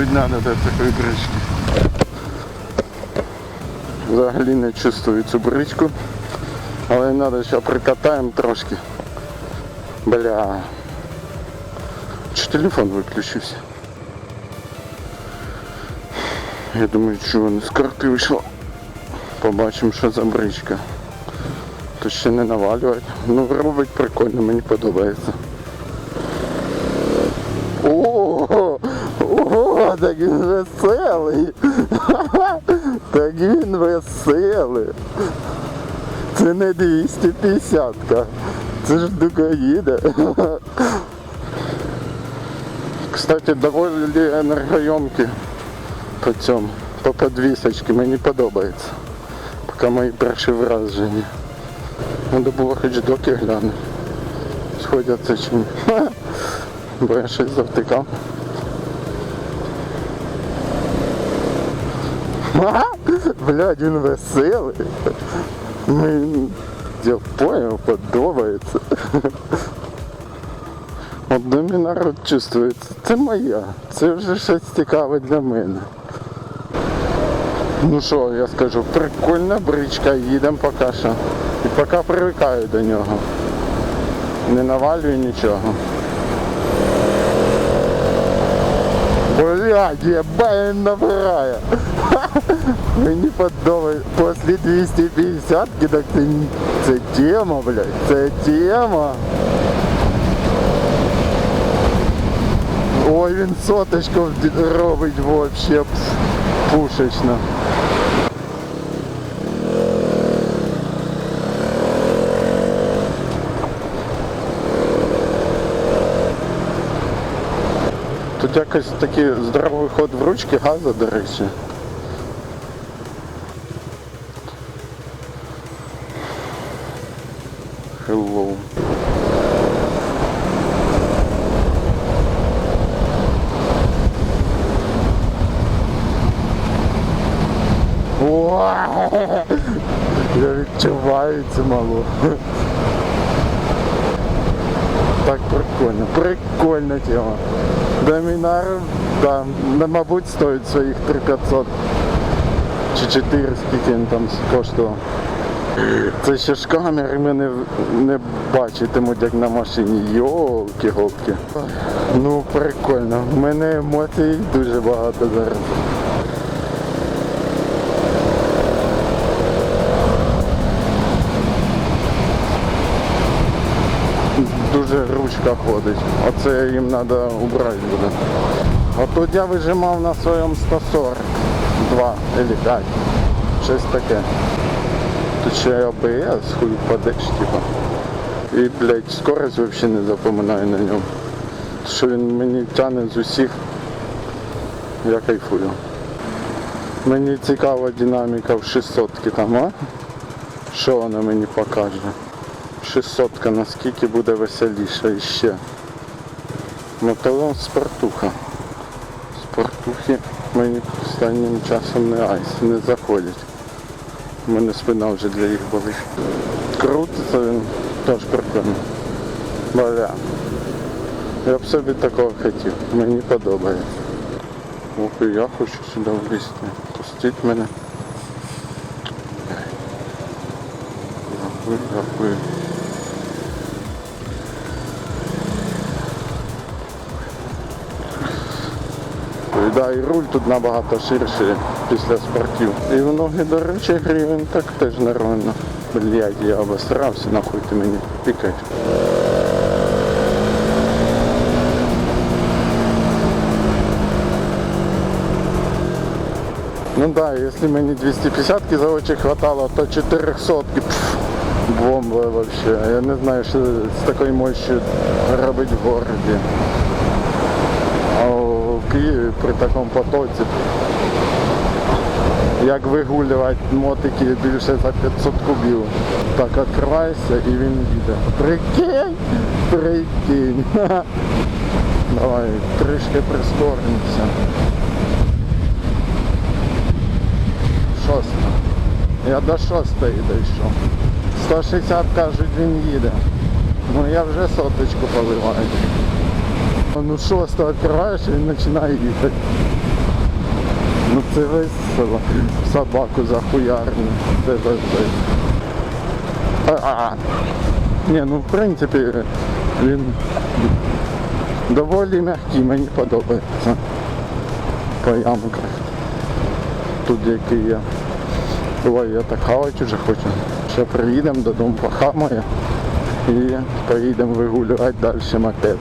Привикнути треба до такої брички. Взагалі не чувствую цю бричку. Але треба ще прикатаємо трошки. Бля. Чи телефон виключився? Я думаю, що вони з карти вийшло. Побачимо, що за бричка. То ще не навалювати. Ну робить прикольно, мені подобається. О, ого, так він веселий. Так він веселий. Це не 250-ка. Це ж дукоїде. Кстати, доволі енергоємкі по цьому, по подвісочці, мені подобається. Поки мої перші враження. Треба було хоч доки глянути. Сходяться чи ні. Бо я щось завтикав. Блядь, він веселий. Я понял, подобається. От от чувствується. Це моя. Це вже щось цікаве для мене. Ну що, я скажу, прикольна бричка, їдемо поки що. І поки привикаю до нього. Не навалюю нічого. Блядь, єба він набирає. Мені подобається. Після 250 так це, це тема, блядь, це тема. Ой, він соточку вд- робить вообще пф, пушечно. Тут якось такий здоровий ход в ручки газу, до речі. Hello. Я відчуваю цю малу. Так прикольно, прикольна тема. Домінар, да, не, мабуть, стоїть своїх 3500 чи 4, скільки він там коштував. Це ще ж камери мене не бачитимуть, як на машині. Йолки-голки. Ну прикольно. У мене емоцій дуже багато зараз. Ручка ходить. Оце їм треба убрати буде. А тут я вижимав на своєму 140. 2 или 5. Щось таке. Тут ще й АБС, хуй падеш, типа. І, блядь, скорость взагалі не запоминаю на ньому. Що він мені тягне з усіх. Я кайфую. Мені цікава динаміка в 600 там, а? Що вона мені покаже? 600 наскільки буде веселіше іще. Мотолон спортуха. Спортухи мені останнім часом не айс, не заходять. У мене спина вже для їх болить. Крутиться він теж прикольно. Бля. Я б собі такого хотів. Мені подобається. Ох, я хочу сюди влізти. Пустіть мене. Да, і руль тут набагато ширший після спортів. І в ноги, до речі, грівень так теж нормально. Блядь, я обосрався, нахуй ти мені пікаєш. Ну да, если мені 250 за очі хватало, то 400 пф, бомба вообще. Я не знаю, що з такою мощью робить в городі. Києві при такому потоці. Як вигулювати мотики більше за 500 кубів. Так, відкриваєшся і він їде. Прикинь! Прикинь! Давай, трішки прискоримося. Шоста. Я до шостої дійшов. 160 кажуть він їде. Ну я вже соточку поливаю. Ну шосто відкриваєш і починає їхати. Ну це весело. Собаку захуярну. Це весело. А, ні, ну в принципі він доволі м'який, мені подобається. По ямках. Тут який є. Ой, я так хавати вже хочу. Ще приїдемо додому, похамаю і поїдемо вигулювати далі мопед.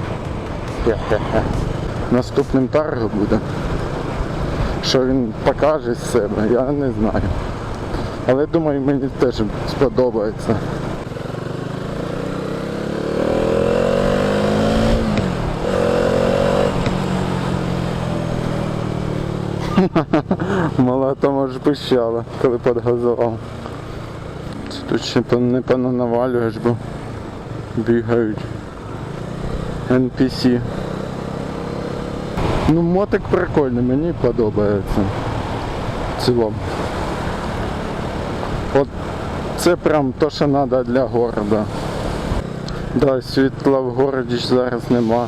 Хе-хе-хе. Наступним тарго буде. Що він покаже з себе, я не знаю. Але думаю, мені теж сподобається. Мала там аж пищала, коли підгазував. Це Тут ще не понанавалюєш, бо бігають. NPC. Ну мотик прикольний, мені подобається. В цілому. От це прям то, що треба для города. Да, світла в городі ж зараз нема.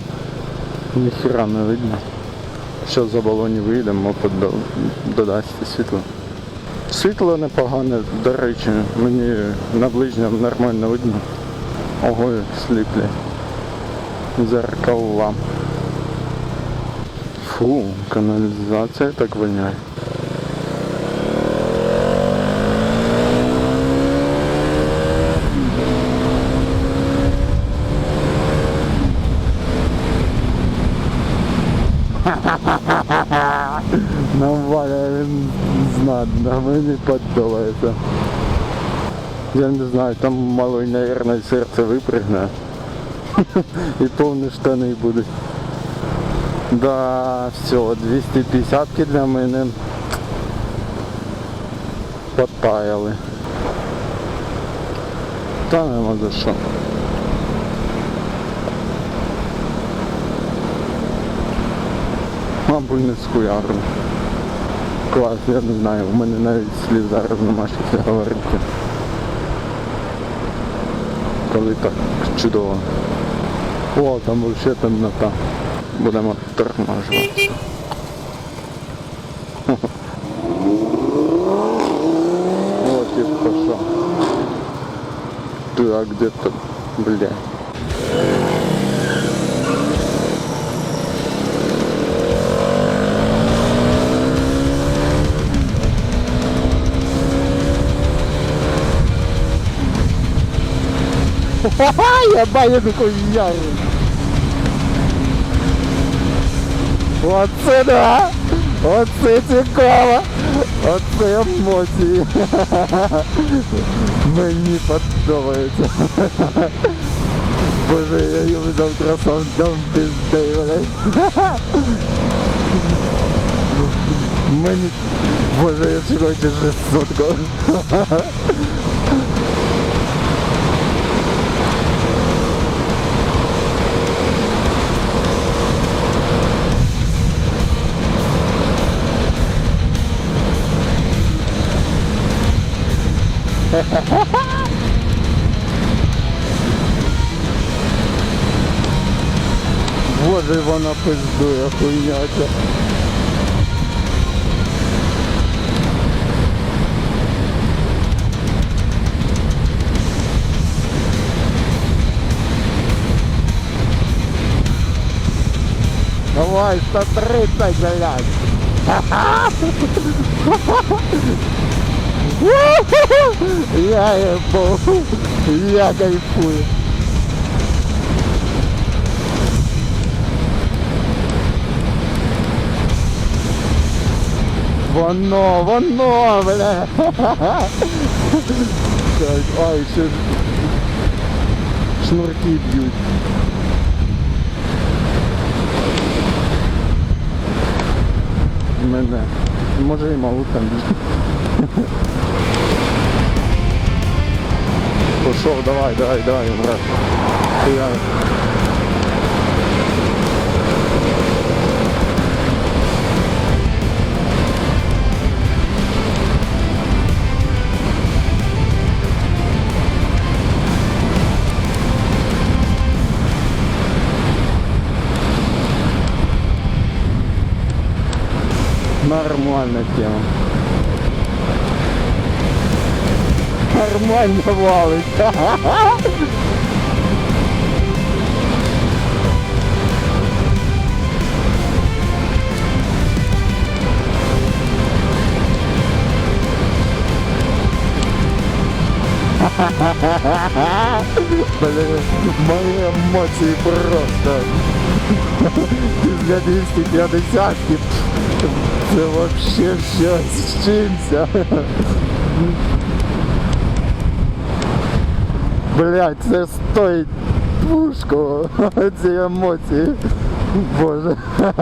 Ніхіра не видно. Що за балоні вийдемо, додасться світло. Світло непогане, до речі, мені на ближньому нормально видно. Ого, сліплять. Зеркала. Фу, каналізація так воняє. Наваля він знатно, мені подобається. Я не знаю, там малий, наверное, серце випригне. І повні штани будуть. Да, все, 250 для мене потаяли. Та нема за що. Мабуть, не схуярно. Клас, я не знаю, у мене навіть слів зараз нема що це говорити. Коли так чудово. О, там взагалі темнота. Будемо тормажувати. Вот и пошел. Ты, а где-то, бля. Я бачу такой ярый. Оце да! Оце цікаво! Оце емоції! Мені подобається. Боже, я йому завтра сам дам пізди, блядь. Мені... Боже, я сьогодні жестко. Боже, вона пиздує, хуйняча. Давай, 130, блядь. Я ебал. Я кайфую. Воно, воно, бля. Ай, ще шнурки б'ють. Мене. Може і малу пішов, давай, давай, давай, брат. Хуяй. Нормальная тема. Нормально валить. Блин, мои эмоции просто. Після 250 це вообще щось з чимся. Блять, це стоїть пушку. Ці емоції. Боже.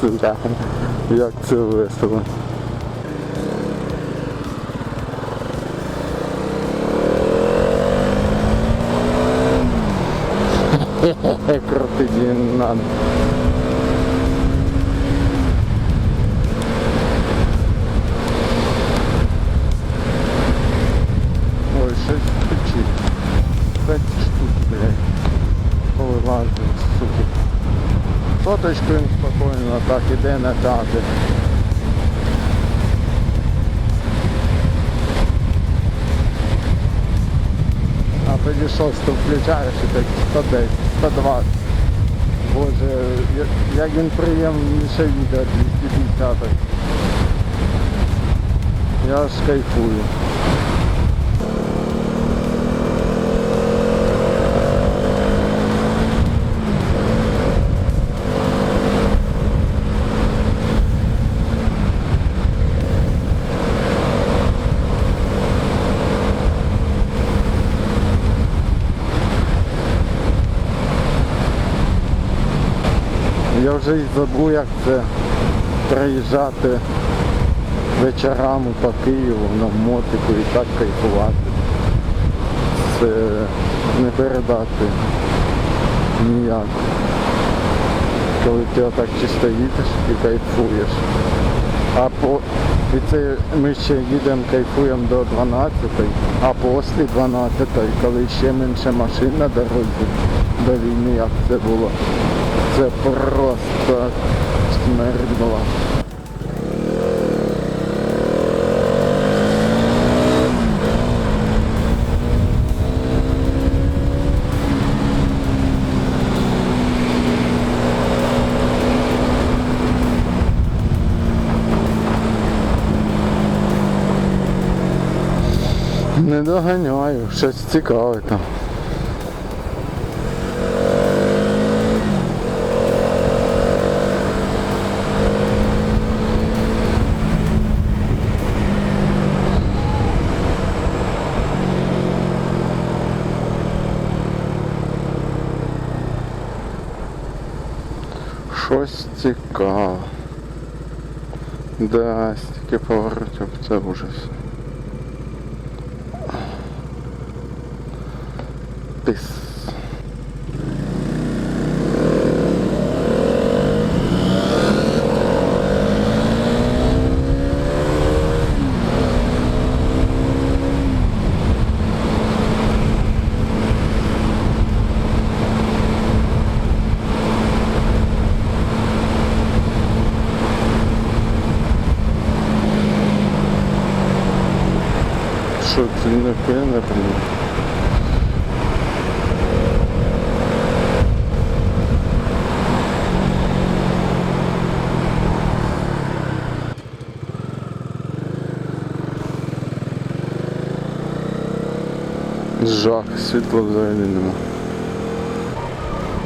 Сука. Як це весело. Крутить не надо. Ой, щось печить. П'ять штук, блядь. Повилазили, суки. Їм спокійно так іде на тати. А тоді шосту включаєш і так 110, 120. Боже, як він приємніше відео 250. Я аж кайфую. Я вже і забув, як це приїжджати вечорами по Києву на мотику і так кайфувати. Це не передати ніяк. Коли ти отак чисто їдеш і кайфуєш. А по і це ми ще їдемо, кайфуємо до 12 а після 12-ї, коли ще менше машин на дорозі до війни, як це було. Це просто смерть була. Не доганяю, щось цікаве там. Щось цікаве. Да, стільки поворотів, це ужас. Пис. Що це не пине, блін? Жах, світла взагалі нема.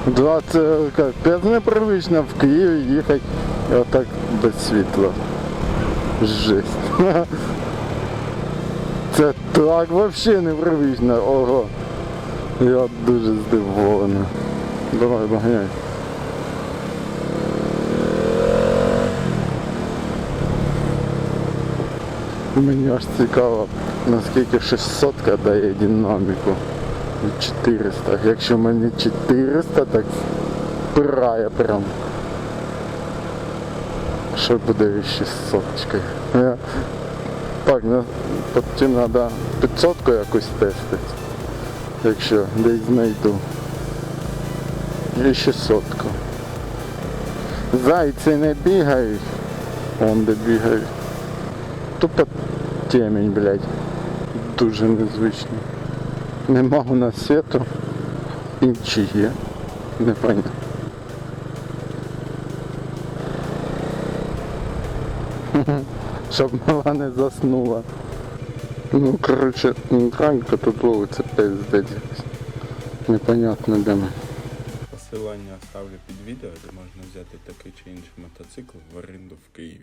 Да, це капець непривично в Києві їхати і отак без світла. Жесть. Це так взагалі непривично. Ого. Я дуже здивований. Давай, доганяй. Мені аж цікаво, наскільки 600 дає динаміку. 400. Якщо мені 400, так пирає прям. Що буде із 600 Я... Так, ну, потім треба 500 якусь тестити. Якщо десь знайду. І 600. зайці не бігають. Он де бігають. Тупо темінь, блядь. Дуже незвично. Нема у нас світу. І чи є. Непонятно. Щоб мала не заснула. Ну, короче, Ранька тут ловиться пиздець. Непонятно де ми. Посилання оставлю під відео, де можна взяти такий чи інший мотоцикл в оренду в Києві.